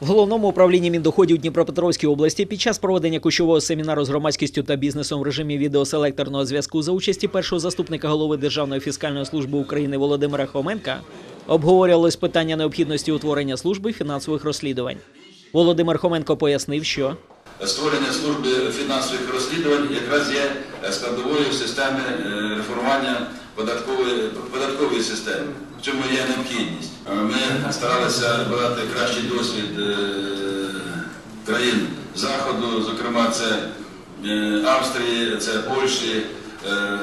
В головному управлінні Міндоходів Дніпропетровській області під час проведення кущового семінару з громадськістю та бізнесом в режимі відеоселекторного зв'язку за участі першого заступника голови Державної фіскальної служби України Володимира Хоменка обговорювалось питання необхідності утворення служби фінансових розслідувань. Володимир Хоменко пояснив, що Створення служби фінансових розслідувань якраз є складовою системи е, реформування податкової, податкової системи. В цьому є необхідність. Е, Ми старалися брати кращий досвід е, країн Заходу, зокрема це е, Австрії, це Польщі, е,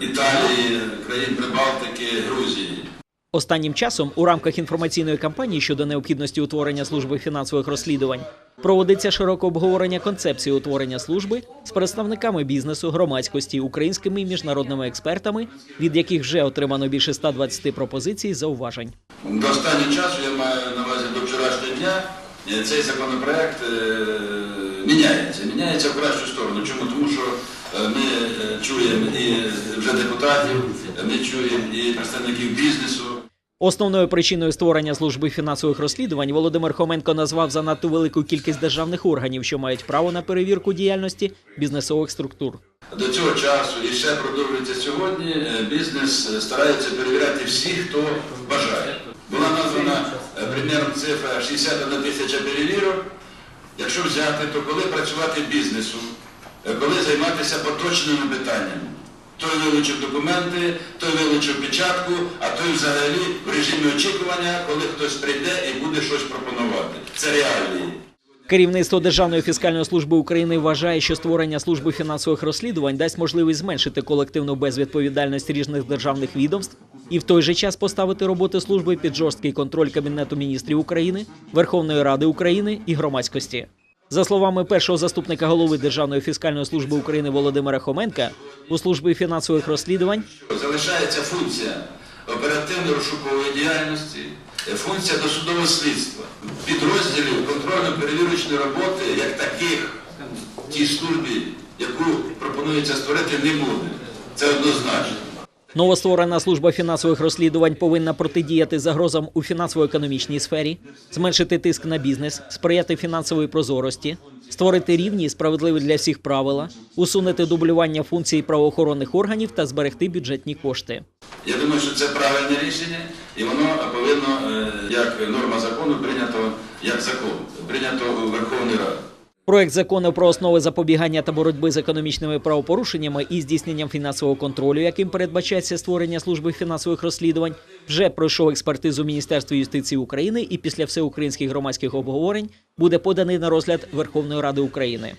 Італії, країн Прибалтики, Грузії. Останнім часом у рамках інформаційної кампанії щодо необхідності утворення служби фінансових розслідувань проводиться широке обговорення концепції утворення служби з представниками бізнесу, громадськості, українськими і міжнародними експертами, від яких вже отримано більше 120 пропозицій зауважень. До останнього часу, я маю на увазі до вчорашнього дня, е, цей законопроект е, міняється. Міняється в кращу сторону. Чому? Тому що е, ми чуємо і вже депутатів, ми чуємо і представників бізнесу. Основною причиною створення служби фінансових розслідувань Володимир Хоменко назвав занадто велику кількість державних органів, що мають право на перевірку діяльності бізнесових структур. До цього часу і ще продовжується сьогодні. е, Бізнес е, старається перевіряти всіх, хто бажає. Була названа е, приміром цифра 61 тисяча перевірок. Якщо взяти, то коли працювати бізнесу, коли займатися поточними питаннями. Той вилучив документи, той вилучив печатку, а той взагалі в режимі очікування, коли хтось прийде і буде щось пропонувати. Це реалії. Керівництво Державної фіскальної служби України вважає, що створення служби фінансових розслідувань дасть можливість зменшити колективну безвідповідальність різних державних відомств і в той же час поставити роботу служби під жорсткий контроль Кабінету міністрів України, Верховної Ради України і громадськості. За словами першого заступника голови Державної фіскальної служби України Володимира Хоменка, у службі фінансових розслідувань Залишається функція оперативно-розшукової діяльності, е, функція досудового слідства. Підрозділів контрольно-перевірочної роботи, як таких в тій службі, яку пропонується створити, не буде. Це однозначно. Новостворена служба фінансових розслідувань повинна протидіяти загрозам у фінансово-економічній сфері, зменшити тиск на бізнес, сприяти фінансової прозорості, створити рівні і справедливі для всіх правила, усунути дублювання функцій правоохоронних органів та зберегти бюджетні кошти. Я думаю, що це правильне рішення, і воно повинно, е, як норма закону, прийнято як закон, прийнято Верховною Радою. Проект закону про основи запобігання та боротьби з економічними правопорушеннями і здійсненням фінансового контролю, яким передбачається створення служби фінансових розслідувань, вже пройшов експертизу Міністерства юстиції України і після всеукраїнських громадських обговорень буде поданий на розгляд Верховної Ради України.